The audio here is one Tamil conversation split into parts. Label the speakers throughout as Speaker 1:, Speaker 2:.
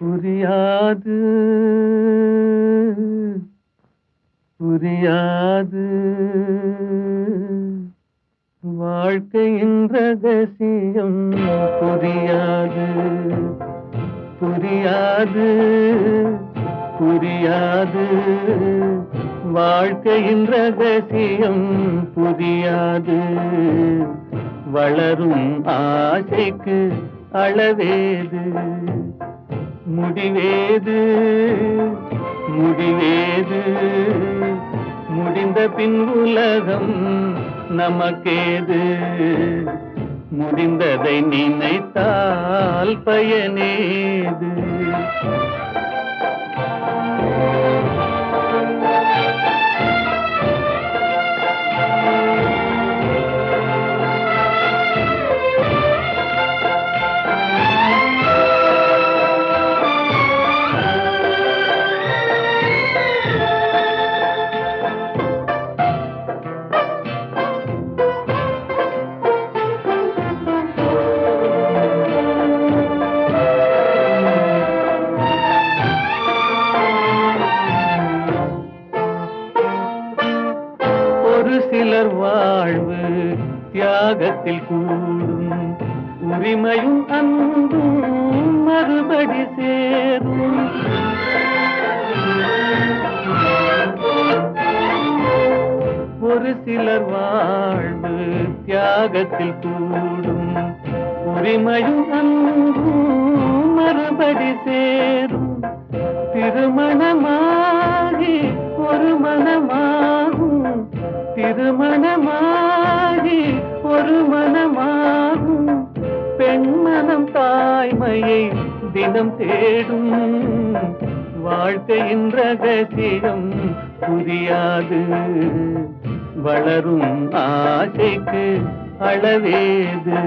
Speaker 1: புரியாது. புரியாது. வாழ்க்கையின் ரகசியம் புரியாது. புரியாது. புரியாது. வாழ்க்கையின் ரகசியம் புரியாது. வளரும் ஆசைக்கு அளவேது. முடிவேது முடிவேது. முடிந்த பின் உலகம் நமக்கேது. முடிந்ததை நினைத்தால் பயனேது. ஒரு சிலர் வாழ்வு தியாகத்தில் கூடும். உரிமையும் அன்பும் மறுபடி சேரும். திருமணமாகி ஒரு மனமாகும். திருமணமாகி ஒரு மனமாகும். பெண்மனம் தாய்மையை தினம் தேடும். வாழ்க்கையின் ரகசியம் புரியாது. வளரும் ஆசைக்கு அளவேது.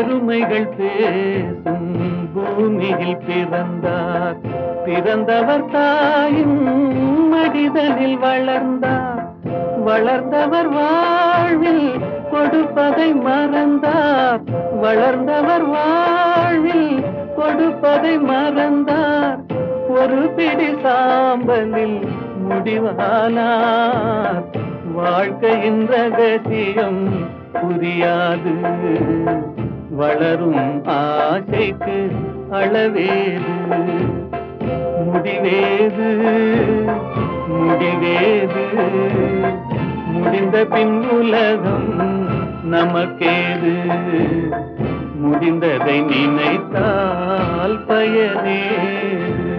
Speaker 1: பெருமைகள் பேசும் பூமியில் பிறந்தார். பிறந்தவர் தாயின் மடிதலில் வளர்ந்தார். வளர்ந்தவர் வாழ்வில் கொடுப்பதை மறந்தார். வளர்ந்தவர் வாழ்வில் கொடுப்பதை மறந்தார். ஒரு பிடி சாம்பலில் முடிவானார். வாழ்க்கையின் ரகசியம் புரியாது. வளரும் ஆசைக்கு அளவேது. முடிவேது முடிவேது. முடிந்த பின் உலகம் நமக்கேது. முடிந்ததை நினைத்தால் பயனேது.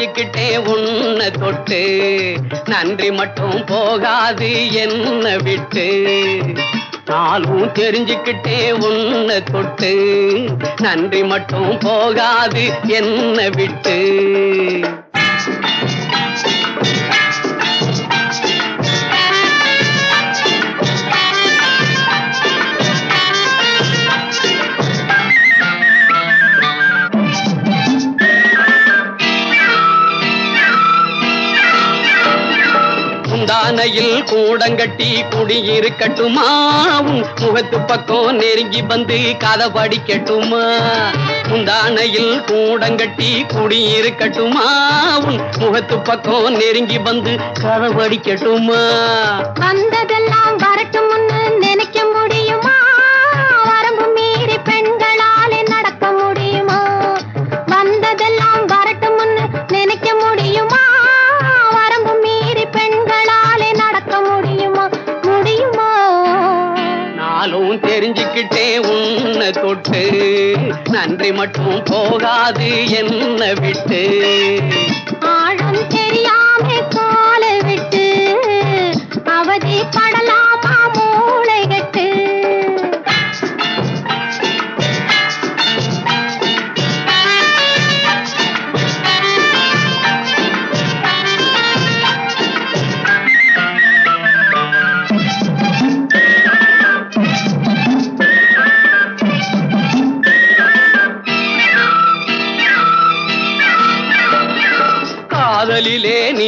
Speaker 2: தெரிஞ்சுக்கிட்டே உன்னை தொட்டு நன்றி மட்டும் போகாது என்ன விட்டு. நாளும் தெரிஞ்சுக்கிட்டே உன்னை தொட்டு நன்றி மட்டும் போகாது என்ன விட்டு. முந்தானையில் கூடங்கட்டி குடியிருக்கட்டுமா உன் முகத்து பக்கம் நெருங்கி வந்து கதை படிக்கட்டுமா முந்தானையில் கூடங்கட்டி குடியிருக்கட்டுமா உன் முகத்து பக்கம் நெருங்கி வந்து கதை படிக்கட்டுமா
Speaker 3: வந்ததெல்லாம் வரட்டும்னு
Speaker 2: மட்டும் தெரிஞ்சுக்கிட்டே உன்னை தொட்டு நன்றி மட்டும் போகாது என்ன விட்டு.
Speaker 3: ஆழம் தெரியாம காலை விட்டு அவதி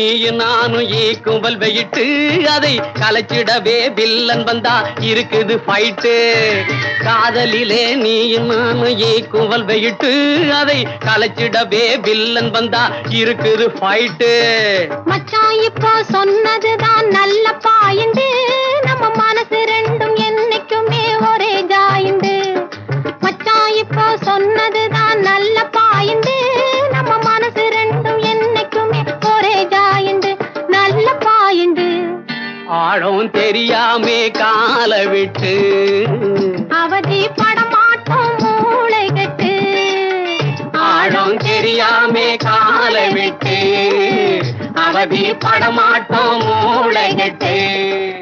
Speaker 2: நீயும் நானும் ஈக்கும்பல் வெயிட்டு அதை கலைச்சிடவே வில்லன் வந்தா இருக்குது ஃபைட்டு காதலிலே நீயும் நானும் ஈக்கும்பல் வெயிட்டு அதை கலைச்சிடவே வில்லன் வந்தா இருக்குது ஃபைட்டு
Speaker 3: மச்சான் இப்போ சொன்னதுதான் நல்ல பாயிண்டு நம்ம மனசு ரெண்டும் என்னைக்குமே ஒரே ஜாயிண்டு மச்சான் இப்போ சொன்னதுதான் நல்ல
Speaker 2: ஆழம் தெரியாமே கால விட்டு.
Speaker 3: அவதி படமாட்டோம் மூளை கட்டு.
Speaker 2: ஆழம் தெரியாமே கால விட்டு. அவதி படமாட்டோம் மூளைகட்டு
Speaker 4: போனால்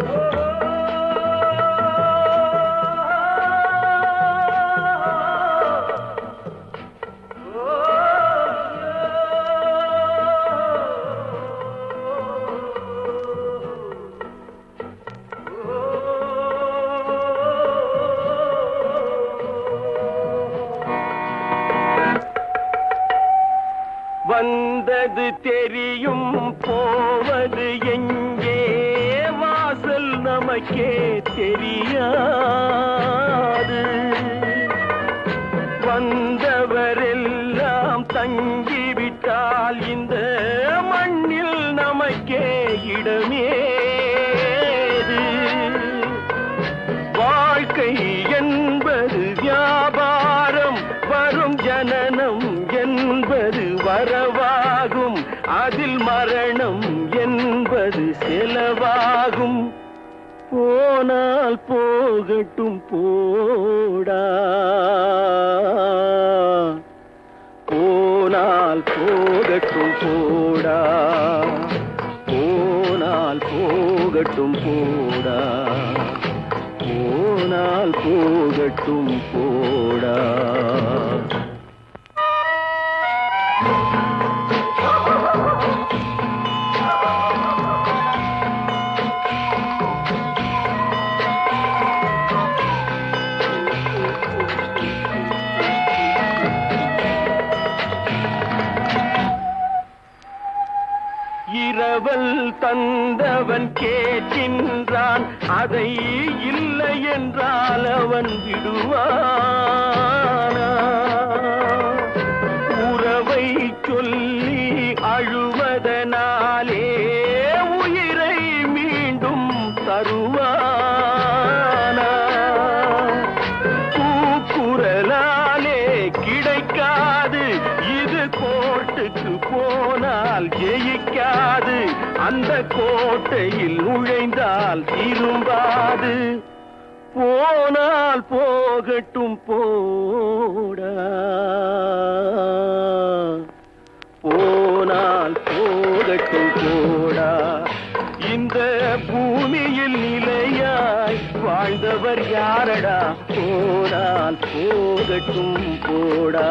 Speaker 4: தெரியும் போவது எங்கே? வாசல் நமக்கே தெரியா? போகட்டும் போடா. போனால் போகட்டும் போடா. போனால் போகட்டும் போடா. போனால் போகட்டும் போடா. கேட்கின்றான். அதை இல்லை என்றால் அவன் விடுவான? உறவை சொல்லி அழுவதனாலே உயிரை மீண்டும் தருவான். கோட்டையில் நுழைந்தால் திரும்பாது போனால் போகட்டும் போடா. போனால் போகட்டும் போடா. இந்த பூமியில் நிலையாய் வாழ்ந்தவர் யாரடா? போனால் போகட்டும் போடா.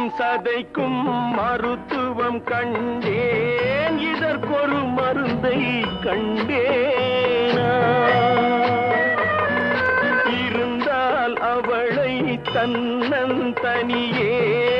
Speaker 4: எலும்புக்கும் சதைக்கும் மருத்துவம் கண்டேன். இதற்கொரு மருந்தை கண்டேனா. இருந்தால் அவளை தன்னன் தனியே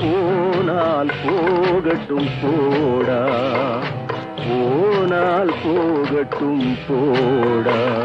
Speaker 4: போனால் போகட்டும் போடா. போனால் போகட்டும் போடா.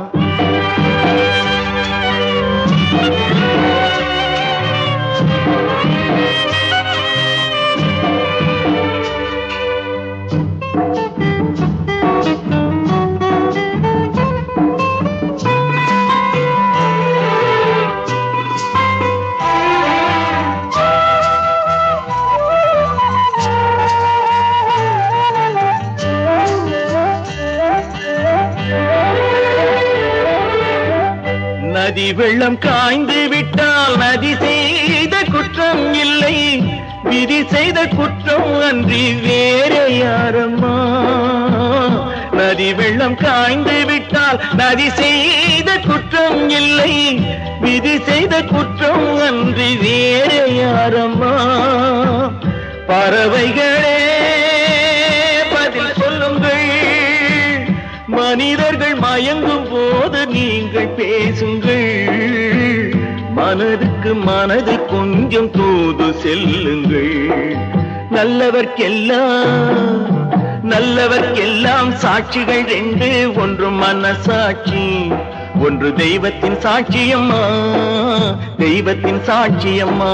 Speaker 5: Thank you. நதி வெள்ளம் காய்ந்து விட்டால் நதி செய்த குற்றம் இல்லை. விதி செய்த குற்றம் அன்றி வேற யாரம்மா? நதி வெள்ளம் காய்ந்து விட்டால் நதி செய்த குற்றம் இல்லை. விதி செய்த குற்றம் அன்றி வேற யாரம்மா? பறவைகளே பேசுங்கள். மனதுக்கு மனது கொஞ்சம் தூது செல்லுங்கள். நல்லவர்க்கெல்லாம் நல்லவர்க்கெல்லாம் சாட்சிகள் ரெண்டு ஒன்று மனசாட்சி ஒன்று தெய்வத்தின் சாட்சியம்மா தெய்வத்தின் சாட்சியம்மா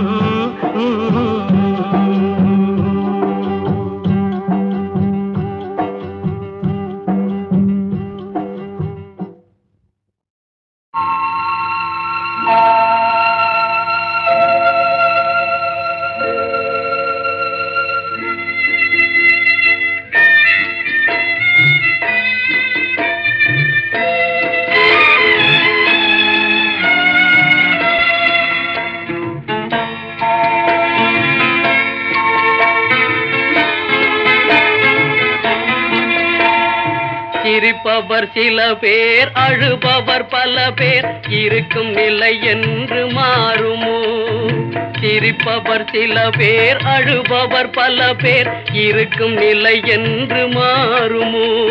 Speaker 2: அழுபவர் சில பேர் அழுபவர் பல பேர். இருக்கும் நிலை என்று மாறுமோ? சிரிப்பவர் சில பேர் அழுபவர் பல பேர். இருக்கும் நிலை என்று மாறுமோ?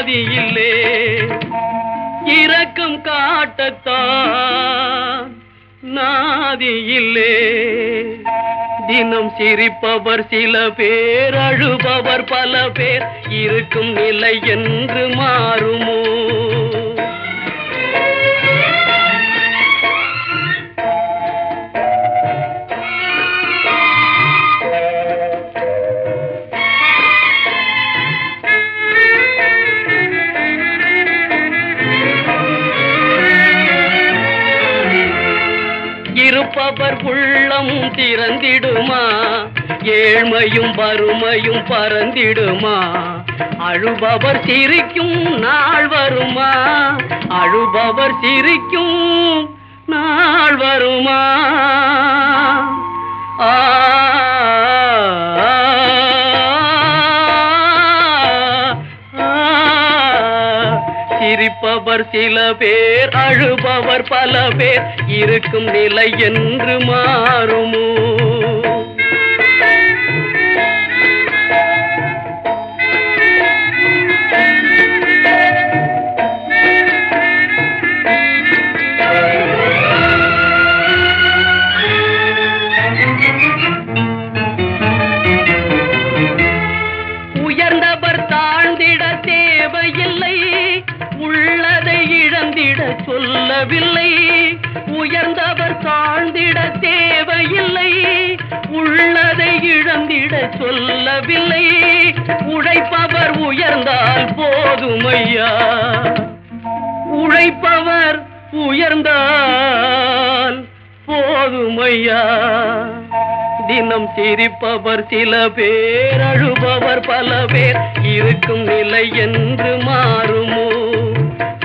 Speaker 2: காட்டத்தான் நாதியில்லே இரக்கம் காட்டத்தான். நாதியில்லே தினம் சிரிப்பவர் சில பேர் அழுபவர் பல பேர் இருக்கும் நிலை என்று மாறுமோ? பறந்திடுமா ஏழ்மையும் வறுமையும் பறந்திடுமா? அழுபவர் சிரிக்கும் நாள் வருமா? அழுபவர் சிரிக்கும் நாள் வருமா? ஆ சிரிப்பவர் சில பேர் அழுபவர் பல பேர் இருக்கும் நிலை என்று மாறுமோ? இழந்திட சொல்லவில்லை உழைப்பவர் உயர்ந்தால் போதுமையா? உழைப்பவர் உயர்ந்தால் போதுமையா? தினம் சிரிப்பவர் சில பேர் அழுபவர் பல பேர். இருக்கும் நிலை என்று மாறுமோ?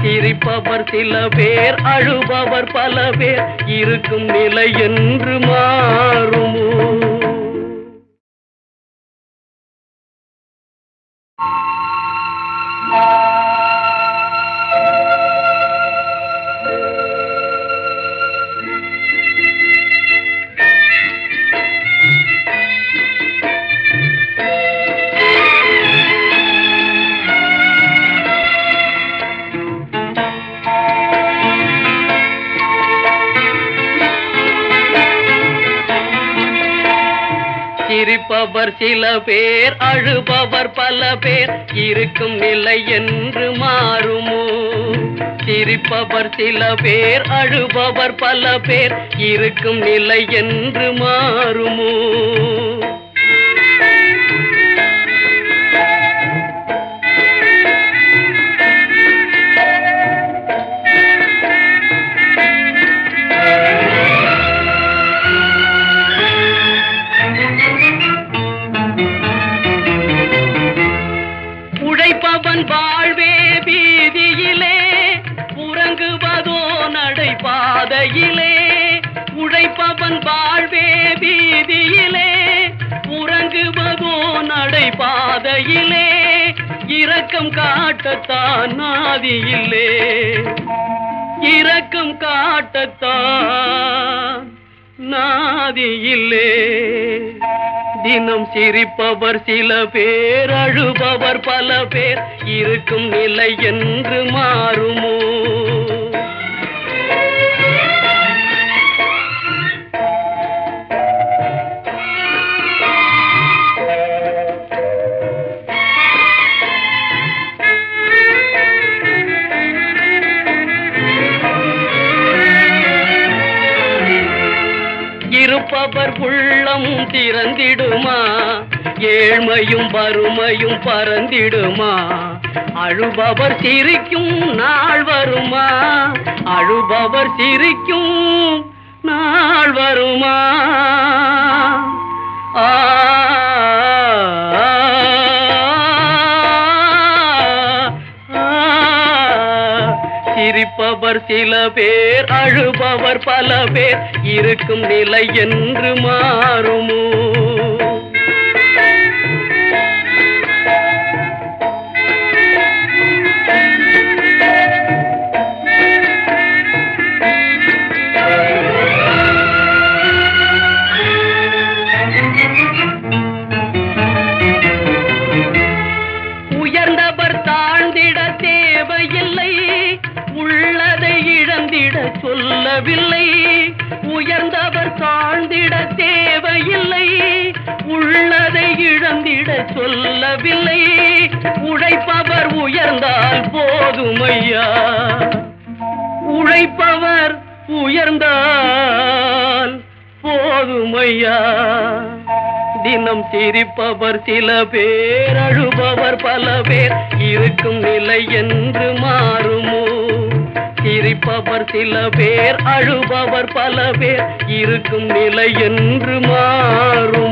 Speaker 2: சிரிப்பவர் சில பேர் அழுபவர் பல பேர். இருக்கும் நிலை என்று மாறுமோ? சிரிப்பவர் சில பேர் அழுபவர் பல பேர். இருக்கும் நிலை என்று மாறுமோ? சிரிப்பவர் சில பேர் அழுபவர் பல பேர். இருக்கும் நிலை என்று மாறுமோ? இரக்கம் காட்டத்தான் நாதி இல்லே. இரக்கம் காட்டத்தான் நாதி இல்லே. தினம் சிரிப்பவர் சில பேர் அழுபவர் பல பேர் இருக்கும் நிலை என்று மாறுமோ? இருப்பவர் உள்ளம் திறந்திடுமா? ஏழ்மையும் வறுமையும் பறந்திடுமா? அழுபவர் சிரிக்கும் நாள் வருமா? அழுபவர் சிரிக்கும் நாள் வருமா? ஆ. சிரிப்பவர் சில பேர் அழுபவர் பல பேர். இருக்கும் நிலை என்று மாறுமோ? உயர்ந்தவர் தாழ்ந்திட தேவையில் உள்ளதை இழந்திட சொல்லவில்லை. உயர்ந்தவர் தாழ்ந்திட தேவையில்லை. உள்ளதை இழந்திட சொல்லவில்லை. உழைப்பவர் உயர்ந்தால் போதுமையா? உழைப்பவர் உயர்ந்தால் போதுமையா? தினம் சிரிப்பவர் சில பேர் அழுபவர் பல பேர். இருக்கும் நிலை என்று மாறுமோ? சிரிப்பவர் சில பேர் அழுபவர் பல பேர். இருக்கும் நிலை என்று மாறும்.